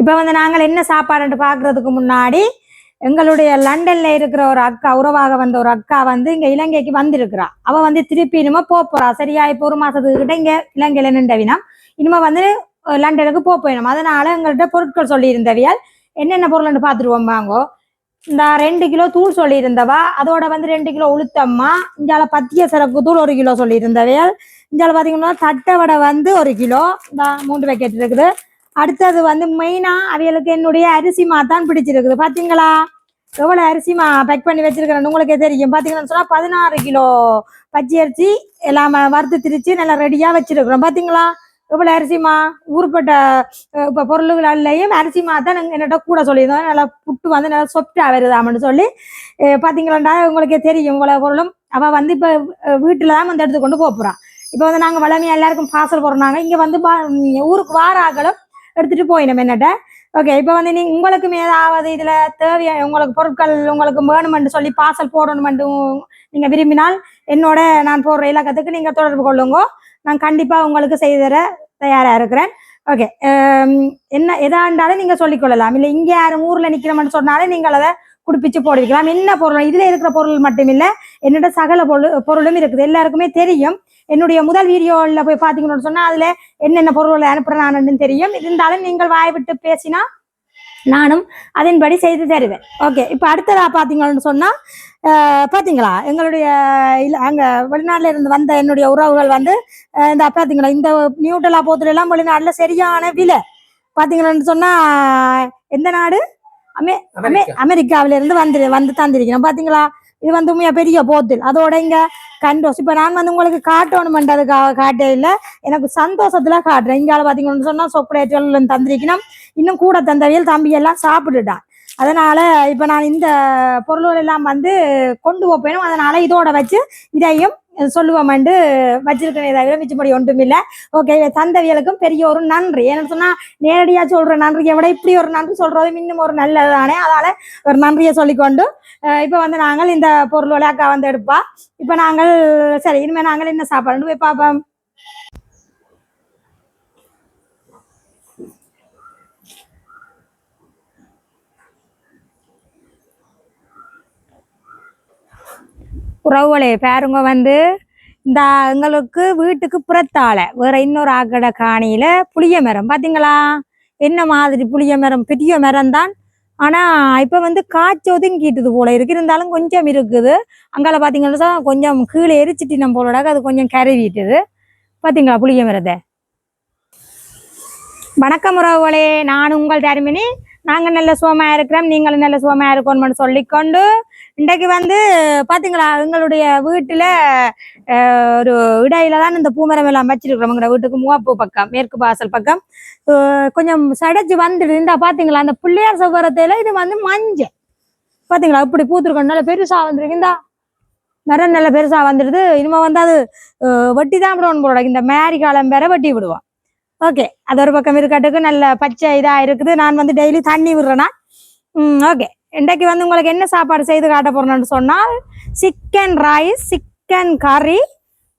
இப்போ வந்து நாங்கள் என்ன சாப்பாடுன்ட்டு பார்க்கறதுக்கு முன்னாடி எங்களுடைய லண்டன்ல இருக்கிற ஒரு அக்கா உறவாக வந்த ஒரு அக்கா வந்து இங்க இலங்கைக்கு வந்திருக்கிறா. அவ வந்து திருப்பி இனிமே போக போறா. சரியா? இப்போ ஒரு மாசத்துக்கு கிட்ட இங்க இலங்கையில நின்றவினா இனிமே வந்து லண்டனுக்கு போக போயிடும் அதனால எங்கள்கிட்ட பொருட்கள் சொல்லியிருந்தவியால் என்னென்ன பொருள்னு பார்த்துருவோம் வாங்கோ இந்த ரெண்டு கிலோ தூள் சொல்லியிருந்தவா. அதோட வந்து ரெண்டு கிலோ உளுத்தம்மா. இஞ்சால பத்திய சிறப்பு தூள் ஒரு கிலோ சொல்லியிருந்தவையால் இஞ்சால பாத்தீங்கன்னா தட்டை வடை வந்து ஒரு கிலோ. இந்த மூன்று பேக்கெட் இருக்குது. அடுத்தது வந்து மெயினாக அவைகளுக்கு என்னுடைய அரிசி மா தான் பிடிச்சிருக்குது. பார்த்தீங்களா எவ்வளோ அரிசி மா பேக் பண்ணி வச்சிருக்கிறேன் உங்களுக்கே தெரியும். பார்த்தீங்கன்னு சொன்னால் பதினாறு கிலோ பச்சை அரிசி எல்லாம் வறுத்து திரிச்சு நல்லா ரெடியாக வச்சிருக்கிறோம். பார்த்தீங்களா எவ்வளோ அரிசிமா ஊருப்பட்ட இப்போ இப்ப பொருள்கள்லையும் அரிசிமா தான் நாங்க என்னட்ட கூட சொல்லியிருந்தோம். நல்லா புட்டு வந்து நல்லா சொப்டாக வருதாமன்னு சொல்லி பார்த்தீங்களாண்டா உங்களுக்கே தெரியும் இவ்வளோ பொருளும். அவள் வந்து இப்போ வீட்டில் தான் வந்து எடுத்து கொண்டு போக இப்போ வந்து நாங்கள் வளமையாக எல்லாருக்கும் பாசல் போடுறாங்க இங்கே வந்து பா- ஊருக்கு வார ஆகலும் எடுத்துட்டு போயினோம் என்னட்ட. ஓகே இப்போ வந்து நீ உங்களுக்கும் ஏதாவது இதில் தேவையா உங்களுக்கு பொருட்கள் உங்களுக்கு வேணுமென்று சொல்லி பார்சல் போடணுமென்று நீங்கள் விரும்பினால் என்னோட நான் போடுற இலக்கத்துக்கு நீங்கள் தொடர்பு கொள்ளுங்க. நான் கண்டிப்பாக உங்களுக்கு செய்து தர தயாராக இருக்கிறேன். ஓகே um, என்ன எதா இருந்தாலும் நீங்க சொல்லிக் கொள்ளலாம். இல்ல யாரும் ஊரில் நிற்கிறோம்னு சொன்னாலும் நீங்கள் அதை குடிப்பிச்சு போடுவிக்கலாம் என்ன பொருள்? இதில் இருக்கிற பொருள் மட்டும் இல்லை என்னோட சகல பொருள் பொருளும் இருக்குது. எல்லாருக்குமே தெரியும். என்னுடைய முதல் வீடியோவில் போய் பார்த்தீங்கன்னு சொன்னா அதுல என்னென்ன பொருள்களை அனுப்புறேன்னு தெரியும். இருந்தாலும் நீங்கள் வாய் விட்டு பேசினா நானும் அதன்படி செய்து தருவேன். ஓகே இப்போ அடுத்ததா பார்த்தீங்கன்னு சொன்னா அஹ், பாத்தீங்களா? எங்களுடைய இல்ல அங்க வெளிநாட்டுல இருந்து வந்த என்னுடைய உறவுகள் வந்து இந்த பாத்தீங்களா இந்த நியூட்டலா போத்துல எல்லாம் வெளிநாட்டுல சரியான விலை. பாத்தீங்கன்னு சொன்னா எந்த நாடு? அமே அமே அமெரிக்காவில இருந்து வந்து வந்து தந்திருக்கிறோம். பாத்தீங்களா? இது வந்து உண்மையா பெரிய போத்தில். அதோட இங்க கண்டோஸ். இப்ப நான் வந்து உங்களுக்கு காட்டணுமென்றதுக்காக காட்டே இல்ல எனக்கு சந்தோஷத்துல காட்டுறேன். இங்கால பாத்தீங்கன்னு சொன்னா சொக்கலேட்டுகள் தந்திருக்கணும். இன்னும் கூட தந்தவியல் தம்பி எல்லாம் சாப்பிட்டுட்டான். அதனால இப்ப நான் இந்த பொருள்கள் எல்லாம் வந்து கொண்டு போப்பேனும். அதனால இதோட வச்சு இதையும் சொல்லுவோம்ண்டு வச்சிருக்கேன் தவிர மிச்சப்படி ஒன்றும் இல்லை ஓகே தந்தவியலுக்கும் பெரிய ஒரு நன்றி. ஏன்னு சொன்னா நேரடியா சொல்ற நன்றியை விட இப்படி ஒரு நன்றி சொல்றதும் இன்னும் ஒரு நல்லது தானே அதனால ஒரு நன்றியை சொல்லிக்கொண்டு இப்போ இப்ப வந்து நாங்கள் இந்த பொருள்களை அக்கா வந்து எடுப்பா. இப்ப நாங்கள் சரி இனிமேல் நாங்கள் என்ன சாப்பாடுன்னு போய் பார்ப்போம். உறவுகளே பேருங்க வந்து. இந்த எங்களுக்கு வீட்டுக்கு புறத்தால வேற இன்னொரு ஆக்கட காணியில புளிய மரம் பாத்தீங்களா? என்ன மாதிரி புளிய மரம்? பெரிய மரம் தான். ஆனா இப்ப வந்து காய்ச்சி ஒதுங்கிட்டுது போல இருக்கு. இருந்தாலும் கொஞ்சம் இருக்குது. அங்கால பாத்தீங்கன்னா கொஞ்சம் கீழே எரிச்சிட்டினம் போலோட அது கொஞ்சம் கருவிட்டுது. பாத்தீங்களா புளிய மரத்தை? வணக்கம் உறவுகளே. நான் உங்கள் தருமினி. நாங்கள் நல்ல சுகமா இருக்கிறோம். நீங்களும் நல்ல சுவமாக இருக்கணும்னு சொல்லிக்கொண்டு இன்றைக்கு வந்து பாத்தீங்களா எங்களுடைய வீட்டுல ஒரு இடையில தான் இந்த பூமரம் எல்லாம் வச்சிருக்கிறோம். எங்க வீட்டுக்கு மூவாப்பு பக்கம் மேற்கு வாசல் பக்கம். கொஞ்சம் சடைச்சு வந்துடுது. இந்த பாத்தீங்களா அந்த பிள்ளையார் சவரத்தையில இது வந்து மஞ்சள். பாத்தீங்களா இப்படி பூத்துருக்கோம் நல்ல பெருசா வந்துருக்கு. இந்தா மரம் நல்ல பெருசா வந்துடுது. இனிமே வந்து அது அஹ், வெட்டி தான் விடுவோம் போல. இந்த மேரி காலம் வேற வெட்டி விடுவோம். ஓகே அது ஒரு பக்கம் இருக்கட்டுக்கு. நல்ல பச்சை இதா இருக்குது. நான் வந்து டெய்லி தண்ணி விடுறேன்னா ஓகே. இன்றைக்கு வந்து உங்களுக்கு என்ன சாப்பாடு செய்து காட்ட போறேன்னு சொன்னால் சிக்கன் ரைஸ் சிக்கன் கறி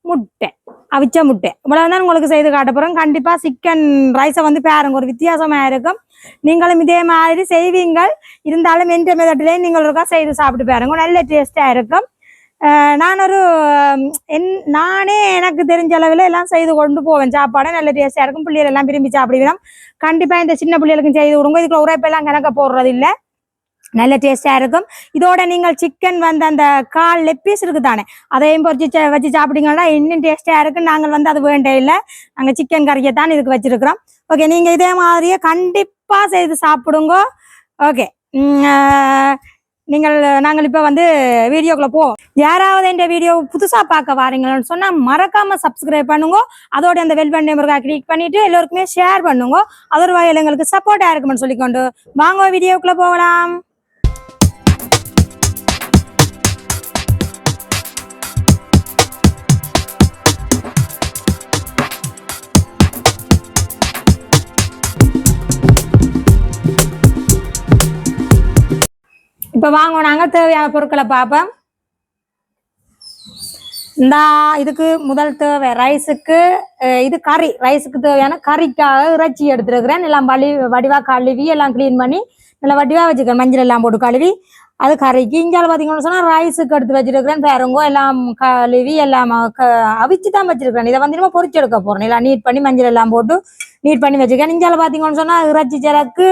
முட்டை அவிச்ச முட்டை. இவ்வளவு தான் உங்களுக்கு செய்து காட்ட போறோம் கண்டிப்பா சிக்கன் ரைஸை வந்து பாருங்க ஒரு வித்தியாசமா இருக்கும். நீங்களும் இதே மாதிரி செய்வீங்கள். இருந்தாலும் எந்த மெதட்டிலே நீங்கள் ஒருக்கா செய்து சாப்பிட்டு பாருங்க நல்ல டேஸ்டா இருக்கும். நான் ஒரு என் நானே எனக்கு தெரிஞ்ச அளவில் எல்லாம் செய்து கொண்டு போவேன். சாப்பாடு நல்ல டேஸ்டா இருக்கும். பிள்ளைகள் எல்லாம் விரும்பி சாப்பிடுவோம் கண்டிப்பாக இந்த சின்ன பிள்ளைகளுக்கும் செய்து விடுங்க இதுக்குள்ள உரைப்பெல்லாம் கணக்க போடுறது இல்லை நல்ல டேஸ்டா இருக்கும். இதோட நீங்கள் சிக்கன் வந்து அந்த கால் லெக் பீஸ் இருக்கு தானே அதையும் பொறிச்சு வச்சு சாப்பிட்டீங்கன்னா இன்னும் டேஸ்டா இருக்கு நாங்கள் வந்து அது வேண்டே இல்லை. நாங்கள் சிக்கன் கறியை தான் இதுக்கு வச்சிருக்கிறோம். ஓகே நீங்க இதே மாதிரியே கண்டிப்பா செய்து சாப்பிடுங்க. ஓகே நீங்கள் நாங்கள் இப்போ வந்து வீடியோக்குள்ள போவோம் யாராவது இந்த வீடியோ புதுசாக பார்க்க வாரீங்கன்னு சொன்னால் மறக்காம சப்ஸ்கிரைப் பண்ணுங்க. அதோட அந்த வெல் பட்டன் நம்பருக்கா கிளிக் பண்ணிட்டு எல்லோருக்குமே ஷேர் பண்ணுங்க. அதர் வகையில் எங்களுக்கு சப்போர்ட்டாக இருக்குமென்னு சொல்லிக்கொண்டு வாங்க வீடியோக்குள்ள போகலாம். இப்ப வாங்க நாங்க தேவையான பொருட்களை பார்ப்போம். இந்த இதுக்கு முதல் தேவை ரைஸுக்கு இது கறி. ரைஸுக்கு தேவையான கறிக்காக இறைச்சி எடுத்துருக்கிறேன். எல்லாம் வலி வடிவா கழுவி எல்லாம் க்ளீன் பண்ணி நல்லா வடிவா வச்சுக்கிறேன். மஞ்சள் எல்லாம் போட்டு கழுவி. அது கறிக்கு இஞ்சால பார்த்தீங்கன்னு சொன்னால் ரைஸுக்கு எடுத்து வச்சிருக்கிறேன். பேருங்கோ எல்லாம் கழுவி எல்லாம் க அவிச்சு தான் வச்சிருக்கிறேன். இதை வந்து நம்ம பொறிச்சு எடுக்க போறேன். எல்லாம் நீட் பண்ணி மஞ்சள் எல்லாம் போட்டு நீட் பண்ணி வச்சிருக்கேன். இஞ்சால பார்த்தீங்கன்னு சொன்னால் இறைச்சி சிறக்கு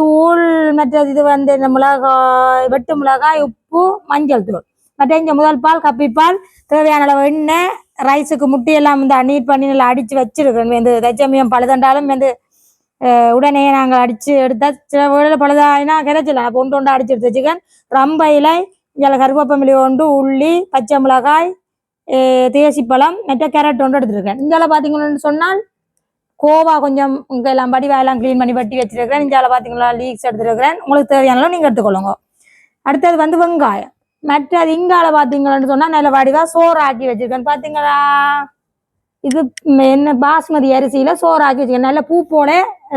தூள் மற்ற இது வந்து இந்த மிளகாய் வெட்டு மிளகாய் உப்பு மஞ்சள் தூள். மற்ற இங்கே முதல் பால் கப்பிப்பால் தேவையான அளவு எண்ணெய் ரைஸுக்கு முட்டி எல்லாம் வந்து நீட் பண்ணி நல்லா அடித்து வச்சிருக்கேன் வந்து தச்சமியம் பழுதண்டாலும் வந்து உடனே நாங்கள் அடித்து எடுத்தா சில வேளையில் பழுதாயினா கிடைச்சல அப்போ ஒன்று ஒன்று அடிச்சு எடுத்து வச்சுக்கேன். ரம்ப இலை இதில் கருவேப்பமிலி ஒன்று உள்ளி பச்சை மிளகாய் தேசிப்பழம் மற்ற கேரட் ஒன்று எடுத்துருக்கேன் இதில் பார்த்தீங்கன்னு சொன்னால் கோவா கொஞ்சம் இங்கே எல்லாம் படிவா எல்லாம் க்ளீன் பண்ணி வெட்டி வச்சிருக்கிறேன். இந்தியாவில் பார்த்தீங்களா லீக்ஸ் எடுத்துருக்கிறேன். உங்களுக்கு தேவையான நீங்கள் எடுத்துக்கொள்ளுங்க. அடுத்தது வந்து வெங்காயம். மற்றது இங்கால பார்த்தீங்கன்னு சொன்னால் நல்ல வடிவா சோறு ஆக்கி வச்சிருக்கேன். பார்த்தீங்களா இது என்ன பாஸ்மதி அரிசியில சோறு ஆக்கி வச்சுக்கேன் நல்ல பூ போல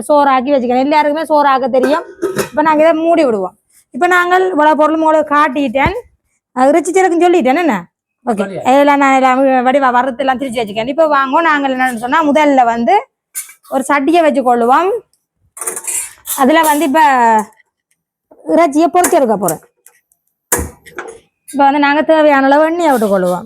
சோறு ஆக்கி வச்சுக்கேன் எல்லாருக்குமே சோறு ஆக்க தெரியும். இப்போ நாங்கள் இதை மூடி விடுவோம். இப்போ நாங்கள் இவ்வளோ பொருள் உங்களுக்கு காட்டிட்டேன். அது ரிச்சி சிறக்குன்னு சொல்லிட்டேன். என்ன? ஓகே. இதெல்லாம் நான் எல்லாம் வடிவா வறுத்து எல்லாம் திரிச்சு வச்சுக்கேன் இப்போ வாங்க நாங்கள் என்னன்னு சொன்னால் முதல்ல வந்து ஒரு சட்டியை வச்சு கொள்ளுவோம். அதில் வந்து இப்போ இறைச்சியை பொறிச்சு எடுக்க போகிறேன் இப்போ வந்து நாங்கள் தேவையான அளவு எண்ணெயை விட்டு கொள்ளுவோம்.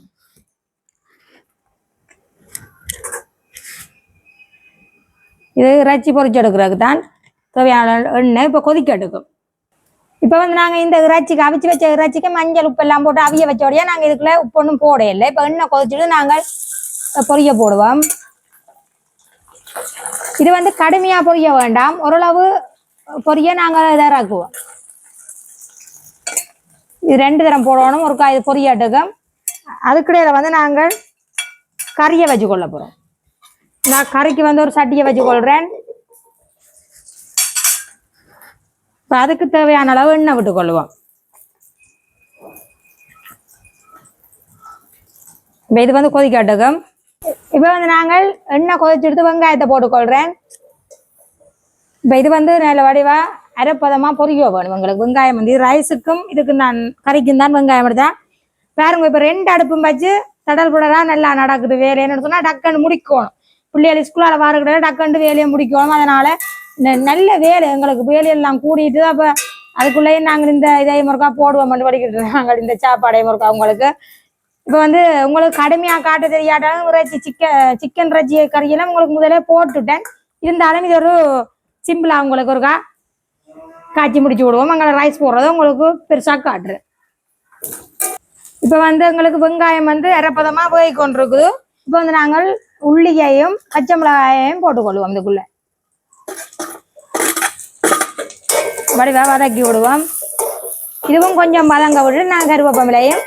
இது இறைச்சி பொறிச்சு எடுக்கிறதுக்கு தான் தேவையான எண்ணெய் இப்போ கொதிக்க எடுக்கும். இப்போ வந்து நாங்கள் இந்த இறைச்சிக்கு அவிச்சு வச்ச இறைச்சிக்கு மஞ்சள் உப்பு எல்லாம் போட்டு அவிய வச்சோடையே நாங்கள் இதுக்குள்ள உப்பு ஒன்றும் போட இல்லை. இப்போ எண்ணெய் கொதிச்சுட்டு நாங்கள் பொரிய போடுவோம். இது வந்து கடுமையாக பொரிய வேண்டாம். ஓரளவு பொரிய நாங்கள் இதை இறக்குவோம் இது ரெண்டு தரம் போடணும். ஒரு காய் பொரியட்டுக்கும். அதுக்கிடையில வந்து நாங்கள் கறியை வச்சு கொள்ள போகிறோம் நான் கறிக்கு வந்து ஒரு சட்டியை வச்சு கொள்கிறேன் இப்போ அதுக்கு தேவையான அளவு எண்ணெய் விட்டு கொள்வோம். இப்போ இது வந்து கொதிக்கட்டுக்கும். இப்போ வந்து நாங்கள் எண்ணெய் கொதிச்செடுத்து வெங்காயத்தை போட்டுக்கொள்கிறேன் இப்போ இது வந்து நல்ல வடிவா அரைப்பதமாக பொரிக்க வேணும் எங்களுக்கு. வெங்காயம் வந்து ரைஸுக்கும் இதுக்கு நான் கறிக்கும் தான் வெங்காயம் எடுத்தேன். பாருங்க இப்போ ரெண்டு அடுப்பும் வச்சு தடல் புடலா நல்லா நடக்குது வேலைன்னு சொன்னால் டக்குன்னு முடிக்கணும். பிள்ளைகள் ஸ்கூலால் வாரக்கூட டக்குன்னு வேலையை முடிக்கணும். அதனால நல்ல வேலை எங்களுக்கு. வேலையெல்லாம் கூடிட்டு அப்போ அதுக்குள்ளேயே நாங்கள் இந்த இதை முறுக்கா போடுவோம். மட்டும் படிக்கிட்டு நாங்கள் இந்த சாப்பாடை முறுக்கா உங்களுக்கு இப்போ வந்து உங்களுக்கு கடுமையாக காட்ட தெரியாட்டாலும் இறைச்சி சிக்கன் சிக்கன் இறைச்சி கறியெல்லாம் உங்களுக்கு முதலே போட்டுட்டேன். இருந்தாலும் இது ஒரு சிம்பிளாக உங்களுக்கு ஒருக்கா காய்ச்சி முடிச்சு விடுவோம். அங்கே ரைஸ் போடுறதும் உங்களுக்கு பெருசாக காட்டுறேன். இப்போ வந்து எங்களுக்கு வெங்காயம் வந்து இறப்பதமாக போய் கொண்டிருக்குது. இப்போ வந்து நாங்கள் உள்ளியையும் பச்சை மிளகாயையும் போட்டுக்கொள்வோம் இதுக்குள்ளே. வடிவாக வதக்கி விடுவோம். இதுவும் கொஞ்சம் வதங்க விட்டு நாங்கள் கருவேப்பமிலையும்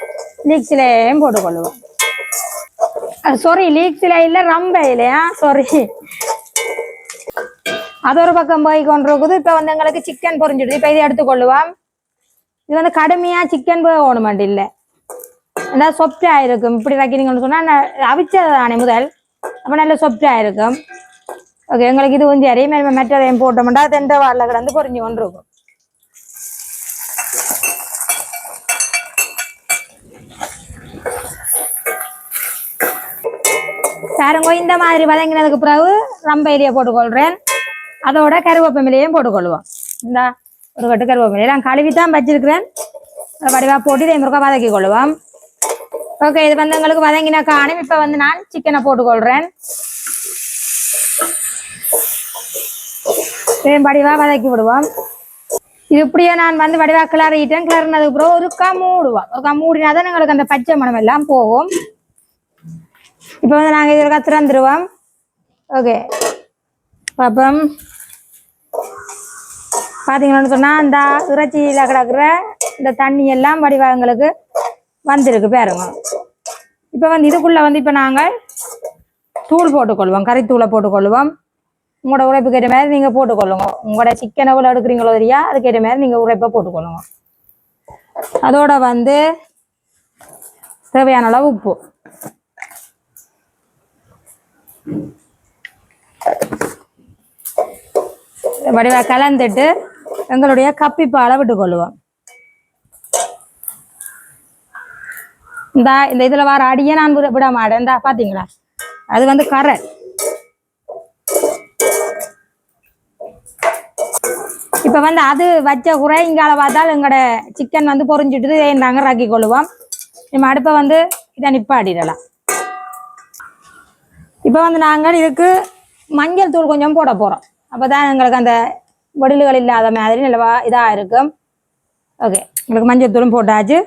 லீக்ஸிலையும் போட்டுக்கொள்வோம் சாரி லீக்ஸில இல்லை ரம்ப இல்லையா சாரி அது ஒரு பக்கம் போய் கொண்டிருக்குது. இப்போ வந்து எங்களுக்கு சிக்கன் பொரிஞ்சிடுது. இப்போ இதை எடுத்துக்கொள்ளுவோம் இது வந்து கடுமையாக சிக்கன் போய் மாட்டி இல்லை. நல்லா சொப்டாக இருக்கும். இப்படி வைக்கிறீங்கன்னு சொன்னால் அவிச்சது தானே முதல். அப்போ நல்லா சொப்டாக இருக்கும். ஓகே எங்களுக்கு இது கொஞ்சம் சரி மேலே மெட்டரையும் போட்டோம்னா தெண்டை வாரில் கிடந்து பொரிஞ்சு கொண்டிருக்கும். பாருங்க இந்த மாதிரி வதங்கினதுக்கு பிறகு ரம்பையிலேயே போட்டுக்கொள்கிறேன் அதோட கருவேப்பமிலையும் போட்டுக்கொள்வோம். இந்த ஒரு கட்டு கருவேப்பிலை நான் கழுவி தான் வச்சிருக்கிறேன் வடிவா போட்டு இதை முருகா வதக்கி கொள்ளுவோம் ஓகே இது வந்து எங்களுக்கு வதங்கின காணும். இப்போ வந்து நான் சிக்கனை போட்டுக்கொள்கிறேன் வடிவா வதக்கி விடுவோம். இது இப்படியே நான் வந்து வடிவா கிளறிட்டேன். கிளறினதுக்கு பிறகு ஒரு மூடுவோம். ஒருக்கா மூடினாதான் மூடினா தான் எங்களுக்கு அந்த பச்சை மனம் எல்லாம் போகும். இப்போ வந்து நாங்கள் இதற்கா திறந்துருவோம். ஓகே பார்ப்போம் பார்த்தீங்கன்னு சொன்னால் அந்த இறைச்சியில் கிடக்குற இந்த தண்ணி எல்லாம் வடிவங்களுக்கு வந்திருக்கு பாருங்க. இப்போ வந்து இதுக்குள்ளே வந்து இப்போ நாங்கள் தூள் போட்டுக்கொள்வோம் கறித்தூளை போட்டுக்கொள்வோம். உங்களோட உழைப்புக்கு ஏற்ற மாதிரி நீங்கள் போட்டுக்கொள்ளுங்க. உங்களோட சிக்கன் எவ்வளோ எடுக்கிறீங்களோ தெரியா அதுக்கேற்ற மாதிரி நீங்கள் உழைப்பை போட்டுக்கொள்ளுங்க. அதோட வந்து தேவையான அளவு உப்பு. வடிவா கலந்துட்டு எங்களுடைய கப்பிப்பாலை விட்டுக்கொள்ளுவோம் இந்த இந்த இதுல வர அடியே நான் விட- விட மாட்டேன். இந்தா பார்த்தீங்களா அது வந்து கரை இப்ப வந்து அது வச்ச குறை இங்கால பார்த்தால் எங்களோட சிக்கன் வந்து பொறிஞ்சிட்டு நாங்கள் ராக்கி கொள்ளுவோம் நம்ம அடுப்பை வந்து இதை நிப்பாடிடலாம் இப்போ வந்து நாங்கள் இதுக்கு மஞ்சள் தூள் கொஞ்சம் போட போகிறோம் அப்போ தான் எங்களுக்கு அந்த வடிலுகள் இல்லாத மாதிரி நல்லவா இதாக இருக்கும். ஓகே எங்களுக்கு மஞ்சள் தூளும் போட்டாச்சு.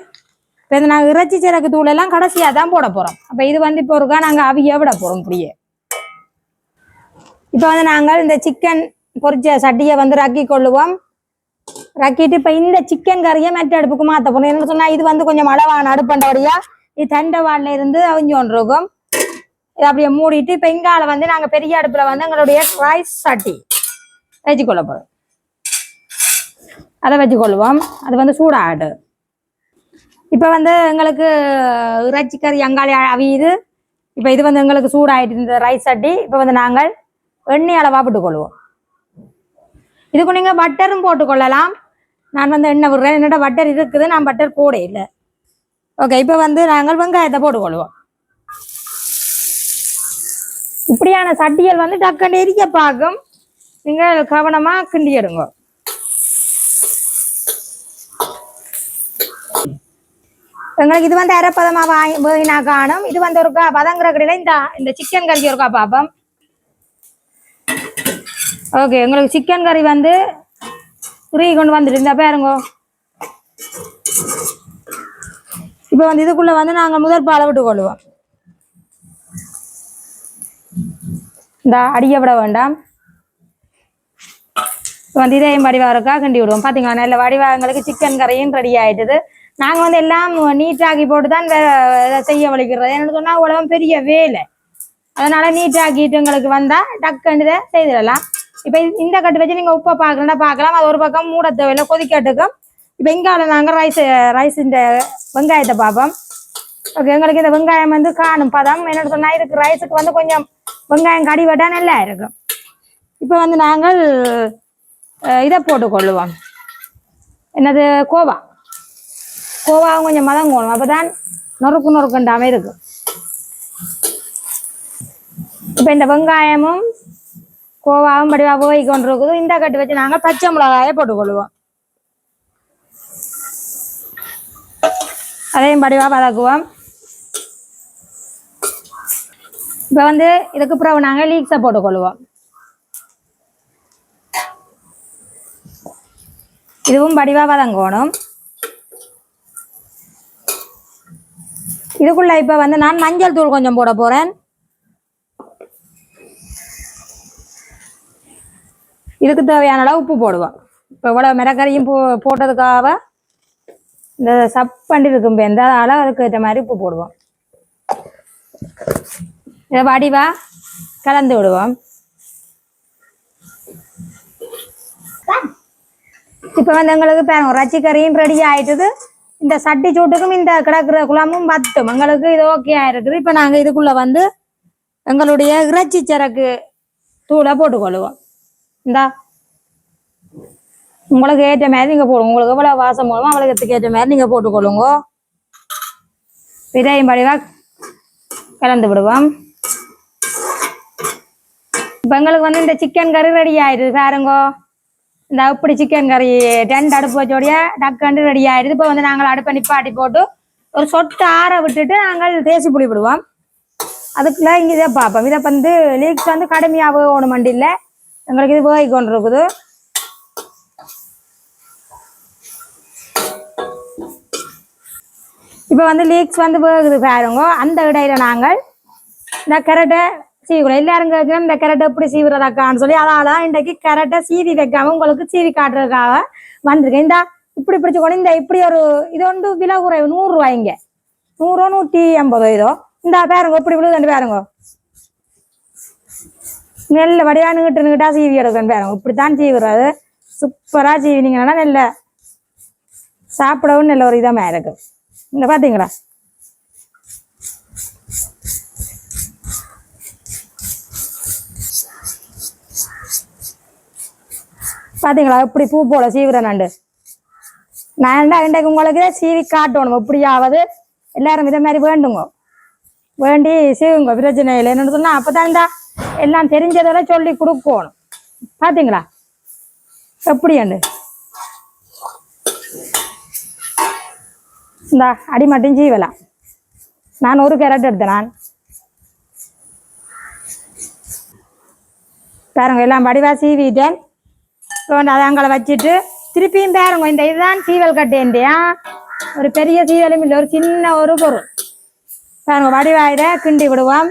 இப்போ இந்த நாங்கள் இறைச்சி சிறகு தூள் எல்லாம் கடைசியாக தான் போட போகிறோம் அப்போ இது வந்து இப்போ இருக்கா நாங்கள் அவிய விட போகிறோம் இப்படியே. இப்போ வந்து நாங்கள் இந்த சிக்கன் பொரிச்ச சட்டியை வந்து ரக்கி கொள்ளுவோம். ரக்கிட்டு இப்போ இந்த சிக்கன் கறியை மற்ற அடுப்புக்கு மாற்ற போகணும் என்ன சொன்னால் இது வந்து கொஞ்சம் அளவான அடுப்பண்டபடியாக இது தண்டவாடில் இருந்து அவிஞ்சோன் இருக்கும் இதை அப்படியே மூடிட்டு இப்போ இங்கால வந்து நாங்கள் பெரிய அடுப்பில் வந்து எங்களுடைய ரைஸ் சட்டி வச்சுக்கொள்ள போகிறோம் அதை வச்சுக்கொள்வோம். அது வந்து சூடாடு இப்போ வந்து எங்களுக்கு இறைச்சி கறி அங்காளி அவியுது. இப்போ இது வந்து எங்களுக்கு சூடாயிட்டு இருந்த ரைஸ் சட்டி. இப்போ வந்து நாங்கள் எண்ணெய் அளவாக போட்டுக்கொள்வோம். இதுக்கு நீங்கள் பட்டரும் போட்டுக்கொள்ளலாம் நான் வந்து எண்ணெய் விடுறேன். என்னோட பட்டர் இருக்குது. நான் பட்டர் போட இல்லை. ஓகே இப்போ வந்து நாங்கள் வெங்காயத்தை போட்டுக்கொள்வோம். இப்படியான சட்டிகள் வந்து டக்குன்னு எரிக்க பார்க்கும். நீங்கள் கவனமாக கிண்டி எடுங்க எங்களுக்கு இது வந்து அரைப்பதமா வாங்கி வேகினா காணும். இது வந்து ஒருக்கா பதங்கிற கடையில் இந்த இந்த சிக்கன் கறி ஒருக்கா பார்ப்போம். ஓகே எங்களுக்கு சிக்கன் கறி வந்து உருகி கொண்டு வந்துட்டு இருந்தா பாருங்க. இப்போ வந்து இதுக்குள்ள வந்து நாங்கள் முதல் பாலை விட்டு கொள்வோம் இந்த அடிய விட வேண்டாம். வந்து இதையும் வடிவா இருக்கா கிண்டி விடுவோம். பார்த்தீங்களா நல்ல வடிவா எங்களுக்கு சிக்கன் கறியும் ரெடி ஆயிட்டுது. நாங்கள் வந்து எல்லாம் நீட்டாக்கி போட்டு தான் செய்ய வலிக்கிறது. என்னன்னு சொன்னால் உலகம் பெரிய வேலை. அதனால நீட்டாக்கிட்டு எங்களுக்கு வந்தால் டக்குன்னு இதை செய்திடலாம். இப்போ இந்த கட்டு வச்சு நீங்கள் உப்பை பார்க்கணுன்னா பார்க்கலாம். அது ஒரு பக்கம் மூட கொதிக்கட்டுக்கும். இப்போ இங்கால நாங்கள் ரைஸ் ரைஸ் இந்த வெங்காயத்தை பார்ப்போம். ஓகே எங்களுக்கு இந்த வெங்காயம் வந்து காணும் பதம். என்னென்னு சொன்னால் இதுக்கு ரைஸுக்கு வந்து கொஞ்சம் வெங்காயம் கடி வட்டா நல்லா இருக்கும். இப்போ வந்து நாங்கள் இதை இதை போட்டுக்கொள்ளுவோம். என்னது கோவா. கோவாவும் கொஞ்சம் மதங்கணும் அப்போ தான் நொறுக்கு நொறுக்குண்டாமல் இருக்கும். இப்போ இந்த வெங்காயமும் கோவாவும் படிவாக போய் கொண்டு இருக்குது இந்த கட்டு வச்சு நாங்கள் பச்சை மிளகாயை போட்டுக்கொள்வோம் அதையும் படிவாக வதக்குவோம். இப்போ வந்து இதுக்கு பிறகு நாங்கள் லீக்ஸை போட்டுக்கொள்வோம் இதுவும் படிவாக வதங்கணும் இதுக்குள்ள இப்போ வந்து நான் மஞ்சள் தூள் கொஞ்சம் போட போகிறேன் இதுக்கு தேவையான அளவு உப்பு போடுவோம். இப்போ இவ்வளோ மிளகரையும் போ போட்டதுக்காக இந்த சப் இருக்கும் எந்த அளவு அதுக்கு ஏற்ற மாதிரி உப்பு போடுவோம். இதை வடிவா கலந்து விடுவோம். இப்போ வந்து எங்களுக்கு பாருங்க ரச்சி கறியும் ரெடி ஆயிட்டது. இந்த சட்டி சூட்டுக்கும் இந்த கிடக்குற குழம்பும் பத்தும். எங்களுக்கு இது ஓகே ஆயிருக்குது இப்போ நாங்கள் இதுக்குள்ள வந்து எங்களுடைய இறைச்சி சரக்கு தூளை போட்டுக்கொள்ளுவோம் இந்தா. உங்களுக்கு ஏற்ற மாதிரி நீங்கள் போடுங்க. உங்களுக்கு எவ்வளோ வாசம் போடுமோ அவளுக்கு ஏற்ற மாதிரி நீங்கள் போட்டுக்கொள்ளுங்க. இதையும் படிவாக கலந்து விடுவோம். இப்போ எங்களுக்கு வந்து இந்த சிக்கன் கறி ரெடி ஆயிடுது பாருங்கோ. இந்த அப்படி சிக்கன் கறி ரெண்டு அடுப்பு வச்சோடைய டக்கண்டு ரெடி ஆயிடுது. இப்போ வந்து நாங்கள் அடுப்பை நிப்பாட்டி போட்டு ஒரு சொட்டு ஆற விட்டுட்டு நாங்கள் தேசி புளி விடுவோம். அதுக்குள்ள இங்கே இதை பார்ப்போம். இதை வந்து லீக்ஸ் வந்து கடுமையாக வேகணும் மண்டியில் எங்களுக்கு இது வேகி கொண்டு இருக்குது இப்போ வந்து லீக்ஸ் வந்து வேகுது பாருங்க. அந்த இடையில நாங்கள் இந்த கரட்டை சீவிக்கணும் எல்லாரும் கேட்கணும் இந்த கரெக்டை எப்படி சீவுறதாக்கான்னு சொல்லி அதால இன்றைக்கு கரெக்டாக சீவி வைக்காம உங்களுக்கு சீவி காட்டுறதுக்காக வந்திருக்கேன். இந்த இப்படி பிடிச்சு கொண்டு இந்த இப்படி ஒரு இது வந்து விலை குறைவு. நூறுரூவாய்ங்க நூறோ நூற்றி ஐம்பதோ இதோ. இந்த பேருங்க இப்படி விழுதுண்டு பாருங்க. நெல்ல வடிவா நீட்டு நீட்டா சீவி எடுக்கணும் பேருங்க. இப்படித்தான் சீவுறது. சூப்பராக சீவினீங்கன்னா நெல்ல சாப்பிடவும் நல்ல ஒரு இதமாக இருக்கு. இந்த பார்த்தீங்களா பார்த்தீங்களா எப்படி பூ போல சீவுறேன் நண்டு நான் இன்றைக்கு உங்களுக்கு சீவி காட்டணும். எப்படியாவது எல்லாரும் இதே மாதிரி வேண்டுங்க. வேண்டி சீவுங்க பிரச்சனை இல்லை. என்னன்னு சொன்னா அப்பதான் இந்த எல்லாம் தெரிஞ்சதெல்லாம் சொல்லி கொடுக்கணும். பாத்தீங்களா? எப்படியாண்டு இந்த அடி மட்டும் ஜீவலாம் நான் ஒரு கேரட் எடுத்தேன் நான். பாருங்க எல்லாம் வடிவா சீவிட்டேன். இப்போ வந்து வச்சுட்டு திருப்பியும் பாருங்க இந்த இதுதான் சீவல் கட்டேண்டியா ஒரு பெரிய சீவலும் இல்லை ஒரு சின்ன ஒரு பொருள். பாருங்க வடிவாயிட கிண்டி விடுவோம்.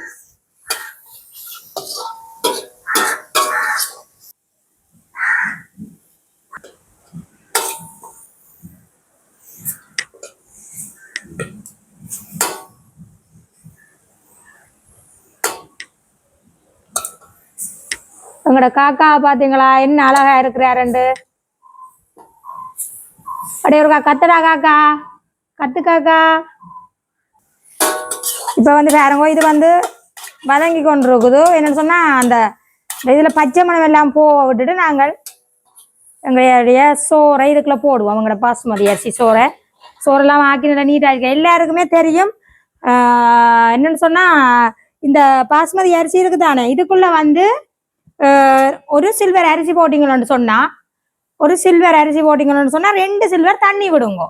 உங்களோட காக்கா பாத்தீங்களா? என்ன அழகா இருக்கிறாருண்டு? அப்படியே ஒரு கத்துடா காக்கா. கத்து காக்கா. இப்ப வந்து வேறங்கோ இது வந்து வதங்கி கொண்டு இருக்குது என்னன்னு சொன்னா அந்த இதுல பச்சை மணம் எல்லாம் போ விட்டுட்டு நாங்கள் எங்களுடைய சோறை இதுக்குள்ள போடுவோம். அவங்களோட பாசுமதி அரிசி சோறை. சோறெல்லாம் ஆக்கி நல்லா நீட்டாக இருக்கு. எல்லாருக்குமே தெரியும். ஆஹ் என்னன்னு சொன்னா இந்த பாஸ்மதி அரிசி இருக்குதானே? இதுக்குள்ள வந்து ஒரு சில்வர் அரிசி போட்டீங்கன்னு சொன்னா ஒரு சில்வர் அரிசி போட்டிங்களோன்னு சொன்னா ரெண்டு சில்வர் தண்ணி விடுங்க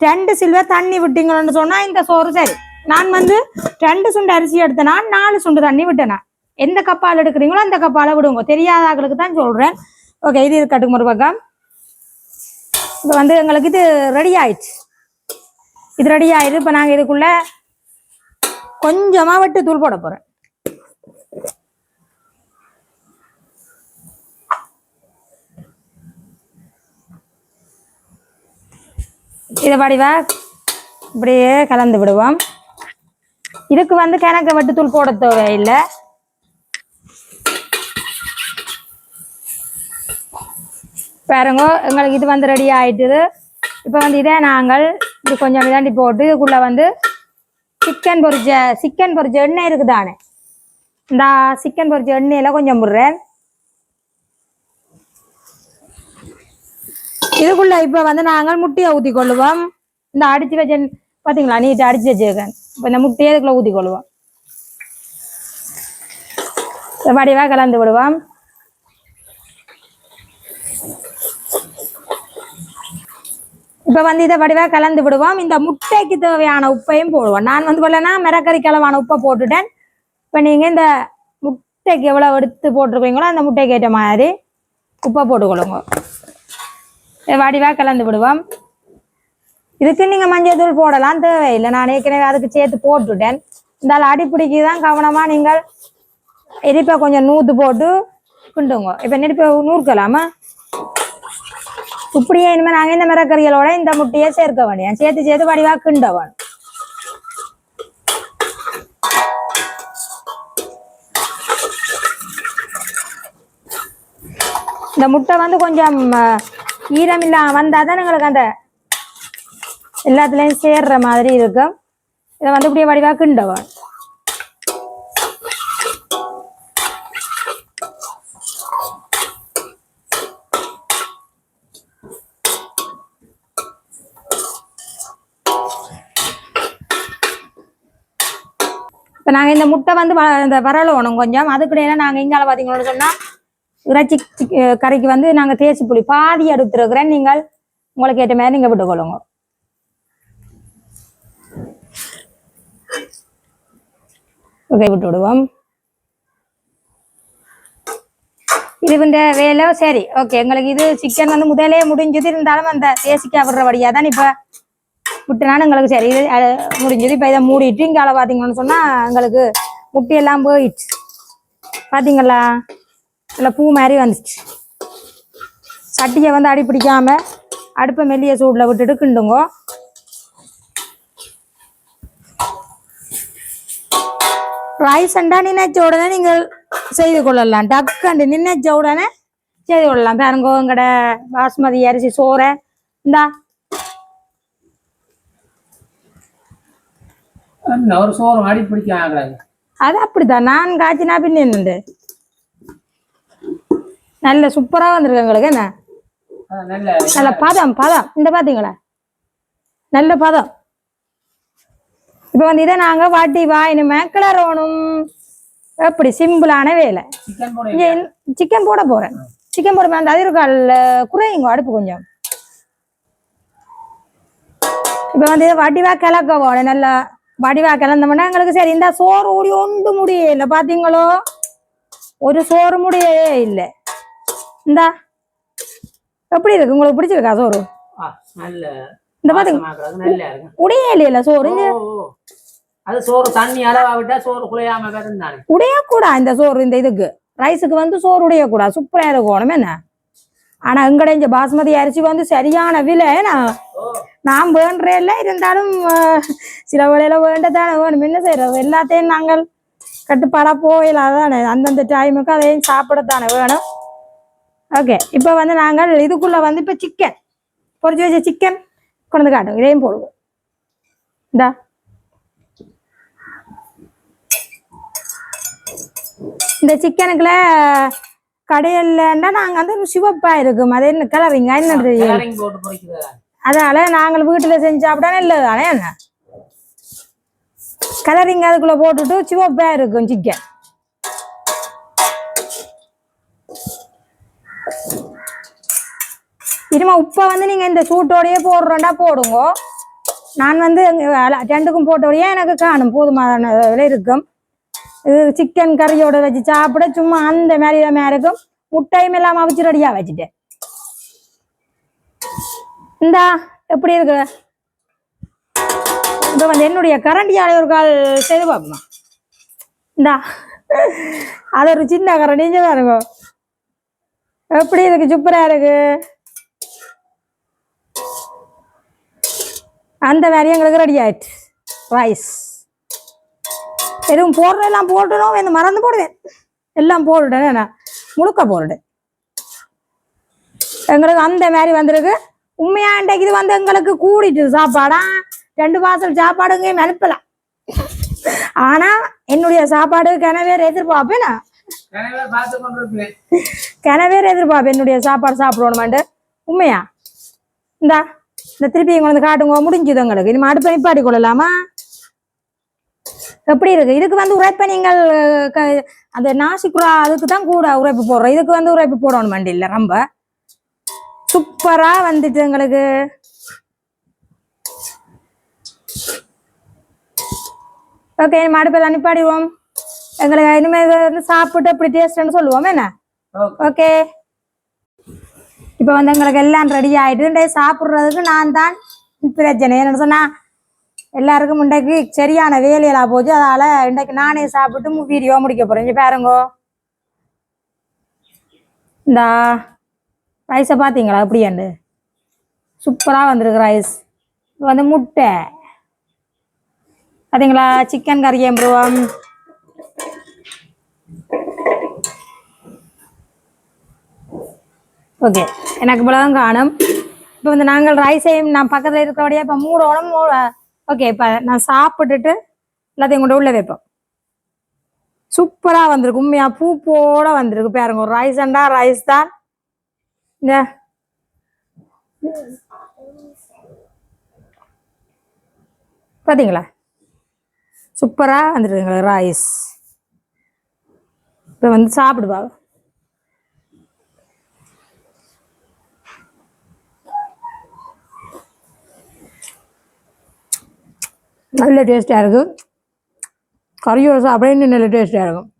ரெண்டு சில்வர் தண்ணி விட்டீங்கன்னு சொன்னா இந்த சோறு சரி நான் வந்து ரெண்டு சுண்டு அரிசி எடுத்தேனா நாலு சுண்டு தண்ணி விட்டேனா எந்த கப்பால் எடுக்கிறீங்களோ அந்த கப்பால விடுங்க தெரியாதவர்களுக்கு தான் சொல்றேன் ஓகே இது இருக்கட்டும் ஒரு பக்கம் இப்போ வந்து எங்களுக்கு இது ரெடி ஆயிடுச்சு இது ரெடி ஆயிடுது இப்போ நாங்கள் இதுக்குள்ள கொஞ்சமாக விட்டு தூள் போட போகிறேன் இதை வடிவா இப்படியே கலந்து விடுவோம். இதுக்கு வந்து கணக்கு வட்டுத்தூள் போட தேவையில்லை. பாருங்க எங்களுக்கு இது வந்து ரெடி ஆயிட்டுது. இப்போ வந்து இதே நாங்கள் இது கொஞ்சம் இதாண்டி போட்டு இதுக்குள்ள வந்து சிக்கன் பொரிச்ச சிக்கன் பொரிச்ச எண்ணெய் இருக்குதானே? இந்த சிக்கன் பொரிச்ச எண்ணெயில் கொஞ்சம் விடுறேன் இதுக்குள்ள இப்ப வந்து நாங்கள் முட்டையை ஊத்தி கொள்ளுவோம் இந்த அடிச்சு வச்ச பாத்தீங்களா? நீட்டு அடிச்சு வச்சிருக்கேன். இப்ப இந்த முட்டையை இதுக்குள்ள ஊத்தி கொள்ளுவோம் வடிவா கலந்து விடுவோம். இப்ப வந்து இதை வடிவா கலந்து விடுவோம். இந்த முட்டைக்கு தேவையான உப்பையும் போடுவோம். நான் வந்து கொள்ளனா மிரக்கறி கிளவான உப்பை போட்டுட்டேன். இப்ப நீங்க இந்த முட்டைக்கு எவ்வளவு எடுத்து போட்டிருப்பீங்களோ அந்த முட்டைக்கு ஏற்ற மாதிரி உப்பை போட்டுக்கொள்ளுங்க. வடிவாக கலந்து விடுவோம். இதுக்கு நீங்கள் மஞ்சள் தூள் போடலாம் தேவையில்லை. நான் ஏற்கனவே அதுக்கு சேர்த்து போட்டுட்டேன். இந்த அடிப்பிடிக்கு தான் கவனமாக நீங்கள் இனிப்பை கொஞ்சம் நூத்து போட்டு கிண்டுங்க. இப்போ நெருப்பை நூற்கலாமா? இப்படியே இனிமேல் நாங்கள் இந்த மிரக்கறிகளோட இந்த முட்டையை சேர்க்க வேண்டிய சேர்த்து சேர்த்து வடிவாக கிண்டவன் இந்த முட்டை வந்து கொஞ்சம் அஹ், ஈரம் இல்லாம வந்தாதான் எங்களுக்கு அந்த எல்லாத்துலயும் சேர்ற மாதிரி இருக்கும். இதை வந்து இப்படியே வடிவா கிண்ட இப்போ நாங்கள் இந்த முட்டை வந்து வ- இந்த வரலோணும் கொஞ்சம். அதுக்கிடையில நாங்கள் இங்கால பார்த்தீங்களோன்னு சொன்னால் இறைச்சி கறிக்கு வந்து நாங்கள் தேய்ச்சி புளி பாதி எடுத்துருக்குறேன் நீங்கள் உங்களுக்கு ஏற்ற மாதிரி நீங்கள் விட்டுக்கொள்ளுங்க. ஓகே விட்டு விடுவோம் இது இந்த வேலை சரி ஓகே. எங்களுக்கு இது சிக்கன் வந்து முதலே முடிஞ்சது. இருந்தாலும் அந்த தேசிக்கா விடுறபடியாக தான் இப்போ விட்டுனாலும் எங்களுக்கு சரி. இது முடிஞ்சது. இப்போ இதை மூடிட்டு இங்கால பார்த்தீங்கன்னு சொன்னால் எங்களுக்கு முட்டையெல்லாம் போயிடுச்சு. பார்த்தீங்களா இல்லை பூ மாதிரி வந்துச்சு. சட்டியை வந்து அடி பிடிக்காம அடுப்பை மெல்லிய சூடில் விட்டுட்டு கிண்டுங்கோ. ரைஸ் அண்டா நினைச்ச உடனே நீங்கள் செய்து கொள்ளலாம். டக்குண்டு நினைச்ச உடனே செய்து கொள்ளலாம். பாருங்க உங்கட பாஸ்மதி அரிசி சோறை. இந்தா. ஒரு சோறு அடி பிடிக்க அது அப்படித்தான். நான் காய்ச்சினா பின்ன என்னண்டு நல்ல சூப்பரா வந்திருக்கு எங்களுக்கு என்ன? நல்ல பதம் பதம். இந்த பாத்தீங்களா? நல்ல பதம். இப்போ வந்து இதை நாங்கள் வாட்டி வா இனிமே கிளறணும் எப்படி சிம்பிளான வேலை. சிக்கன் போட இங்கே சிக்கன் போட போகிறேன் சிக்கன் போட அந்த அதிர்கால் குறையுங்க அடுப்பு கொஞ்சம். இப்போ வந்து இதை வடிவா கிளக்க போகணும் நல்லா வடிவா கிளந்தோம்னா எங்களுக்கு சரி. இந்த சோறு ஊடி ஒன்று முடியல பார்த்தீங்களோ ஒரு சோறு முடியவே இல்லை. இந்தா. எப்படி இருக்கு? உங்களுக்கு பிடிச்சிருக்கா சோறு? இந்த பாத்துங்க உடையே இல்லையில சோறு. அது சோறு தண்ணி அளவா விட்டா சோறு குழையாம இருந்தானே உடையக்கூடா இந்த சோறு இந்த இதுக்கு. ரைஸுக்கு வந்து சோறு உடையக்கூடா. சூப்பராக இருக்கணும் என்ன? ஆனா எங்கட இந்த பாஸ்மதி அரிசி வந்து சரியான விலை நான் நான் வேண்டல இருந்தாலும் சில வேளையில வேண்டதானே வேணும். என்ன செய்யறது எல்லாத்தையும் நாங்கள் கட்டுப்பாடா போயிடலாம் தானே அந்தந்த டைமுக்கு அதையும் சாப்பிடத்தானே வேணும். ஓகே இப்போ வந்து நாங்கள் இதுக்குள்ள வந்து இப்போ சிக்கன் பொரிச்சு வச்ச சிக்கன் கொண்டு காட்டும் இதையும் போடுவோம். இந்தா. இந்த சிக்கனுக்குள்ள கடையிலன்னா நாங்கள் வந்து சிவப்பா இருக்கும். அது என்ன கலரிங்க என்ன தெரியும்? அதனால நாங்கள் வீட்டுல செஞ்சு சாப்பிட்டா நல்லதானே என்ன? கலரிங் அதுக்குள்ள போட்டுட்டு சிவப்பா இருக்கும் சிக்கன் சினிமா உப்பை வந்து நீங்க இந்த சூட்டோடயே போடுறோண்டா போடுங்க. நான் வந்து ரெண்டுக்கும் போட்டோடயே எனக்கு காணும் போதுமான இருக்கும். இது சிக்கன் கறியோட வச்சு சாப்பிட சும்மா அந்த மாதிரி மாதிரி இருக்கும். முட்டையும் எல்லாம் அவிச்சு ரெடியா வச்சுட்டேன். இந்தா எப்படி இருக்கு? இப்போ வந்து என்னுடைய கரண்டியால ஒரு கால் செய்து பார்ப்போமா? இந்தா அது ஒரு சின்ன கரண்டி பாருங்க எப்படி இருக்கு? சூப்பரா இருக்கு. அந்த மாதிரி எங்களுக்கு ரெடி ஆயிடுச்சு. ரைஸ் எதுவும் போடுறதெல்லாம் போட்டுடும் இந்த மறந்து போடுவேன். எல்லாம் போட்டுட்டேன் நான் முழுக்க போட்டுட்டேன். எங்களுக்கு அந்த மாதிரி வந்திருக்கு. உண்மையா இன்றைக்கு இது வந்து எங்களுக்கு கூடிட்டு சாப்பாடா? ரெண்டு வாசல் சாப்பாடுங்க அனுப்பலாம் ஆனா என்னுடைய சாப்பாடு கனவேர் எதிர்பார்ப்பேன் கனவேர் எதிர்பார்ப்பேன் என்னுடைய சாப்பாடு சாப்பிடணுமாண்டு உண்மையா? இந்தா. இந்த திருப்பி இங்க வந்து காட்டுங்க முடிஞ்சுது உங்களுக்கு. இனிமே அடுப்பை நிப்பாட்டி கொள்ளலாமா எப்படி இருக்கு? இதுக்கு வந்து உரைப்பை நீங்கள் அந்த நாசிக்குரா அதுக்கு தான் கூட உரைப்பு போடுறோம். இதுக்கு வந்து உரைப்பு போடணும் வண்டி இல்லை ரொம்ப. சூப்பரா வந்துட்டு எங்களுக்கு ஓகே நம்ம அடுப்பில் அனுப்பாடிடுவோம் எங்களுக்கு இனிமேல் இதை வந்து சாப்பிட்டு எப்படி டேஸ்ட்னு சொல்லுவோம் என்ன? ஓகே. இப்போ வந்து எங்களுக்கு எல்லாம் ரெடி ஆயிட்டு இன்றைய சாப்பிட்றதுக்கு நான் தான் பிரச்சனை. என்னன்னு சொன்னா எல்லாருக்கும் இன்றைக்கு சரியான வேலையெல்லாம் போச்சு. அதால இன்றைக்கு நானே சாப்பிட்டு வீடியோ முடிக்க போறேன். இங்க பாருங்கோ. இந்த ரைஸை பார்த்தீங்களா அப்படியாண்டு சூப்பராக வந்திருக்கு ரைஸ் இப்போ வந்து முட்டை. பார்த்தீங்களா சிக்கன் கறி எம்பருவம் ஓகே. எனக்கு இவ்வளோதான் காணும். இப்போ வந்து நாங்கள் ரைஸையும் நான் பக்கத்தில் இருக்கிறபடியே இப்போ மூடோணும் ஓகே இப்போ நான் சாப்பிட்டுட்டு எல்லாத்தையும் கொண்டு உள்ள வைப்போம். சூப்பராக வந்திருக்கு. உண்மையாக பூ போட வந்திருக்கு பாருங்க. ஒரு ரைஸ் அண்டா ரைஸ் தான். இந்த பார்த்தீங்களா சூப்பராக வந்துருக்குங்களா ரைஸ் இப்போ வந்து சாப்பிடுவா. நல்ல டேஸ்ட்டாக இருக்கும் கறியோட சாப்பிட இன்னும் நல்ல டேஸ்ட்டாக இருக்கும்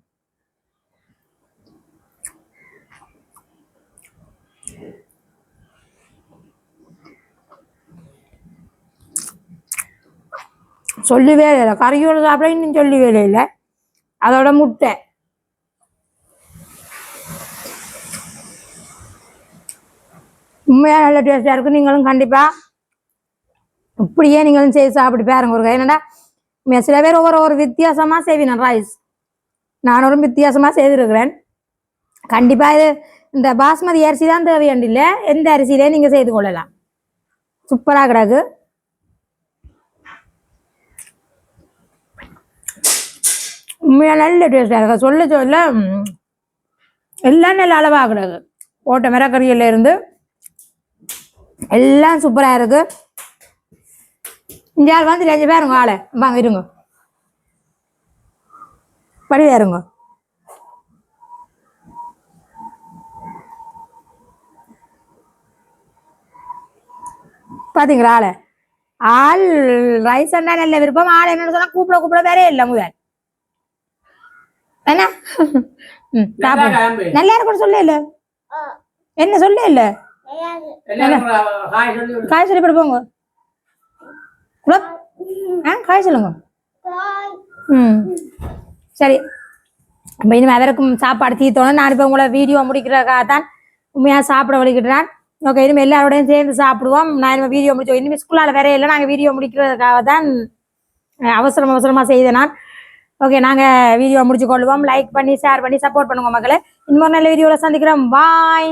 சொல்லவே இல்லை. கறியோட சாப்பிட இன்னும் சொல்லவே இல்லை. அதோட முட்டை. உண்மையாக நல்ல டேஸ்ட்டாக இருக்கும் நீங்களும் கண்டிப்பாக இப்படியே நீங்களும் செய்து சாப்பிட்டு பாருங்க ஒரு என்னடா மே- சில பேர் ஒவ்வொரு ஒரு வித்தியாசமாக செய்வினேன் ரைஸ் நானும் வித்தியாசமாக செய்திருக்கிறேன். கண்டிப்பாக இது இந்த பாஸ்மதி அரிசி தான் தேவையாண்டில்ல. எந்த அரிசியிலே நீங்கள் செய்து கொள்ளலாம். சூப்பராக கிடக்கு. உண்மையாக நல்ல டேஸ்டாக இருக்கு. சொல்ல சொல்ல எல்லாம் நல்ல அளவாக கிடக்கு. ஓட்ட மிரக்கறியில இருந்து எல்லாம் சூப்பராக இருக்குது இங்கே ஆள் வந்து அஞ்சு பேருங்க ஆளை. வாங்க இருங்க. படி வேறுங்க பாத்தீங்களா ஆளை? ஆள் ரைஸ் அண்ணா நல்ல விருப்பம். ஆள் என்னன்னு சொன்னா கூப்பிட கூப்பிட வேறே இல்லை முதல். என்ன நல்லா இருக்கும்னு சொல்ல இல்ல. என்ன சொல்ல இல்ல. காய் சொல்லி போட்டு போங்க ஆ காய் சொல்லுங்க. ம். சரி. அப்போ இனிமேல் அதற்கும் சாப்பாடு தீர்த்தோணும் நான் இப்போ உங்களை வீடியோ முடிக்கிறதுக்காக தான் உண்மையாக சாப்பிட வலிக்கிட்டுறேன் ஓகே இனிமேல் எல்லாரோடையும் சேர்ந்து சாப்பிடுவோம். நான் இனிமேல் வீடியோ முடிச்சோம் இனிமேல் ஸ்கூலால் வேற இல்லை. நாங்கள் வீடியோ முடிக்கிறதுக்காக தான் அவசரம் அவசரமாக செய்தேன் நான். ஓகே நாங்கள் வீடியோ முடிச்சு கொள்வோம் லைக் பண்ணி ஷேர் பண்ணி சப்போர்ட் பண்ணுங்க மக்களை. இன்னொரு நல்ல வீடியோவில் சந்திக்கிறோம். பாய்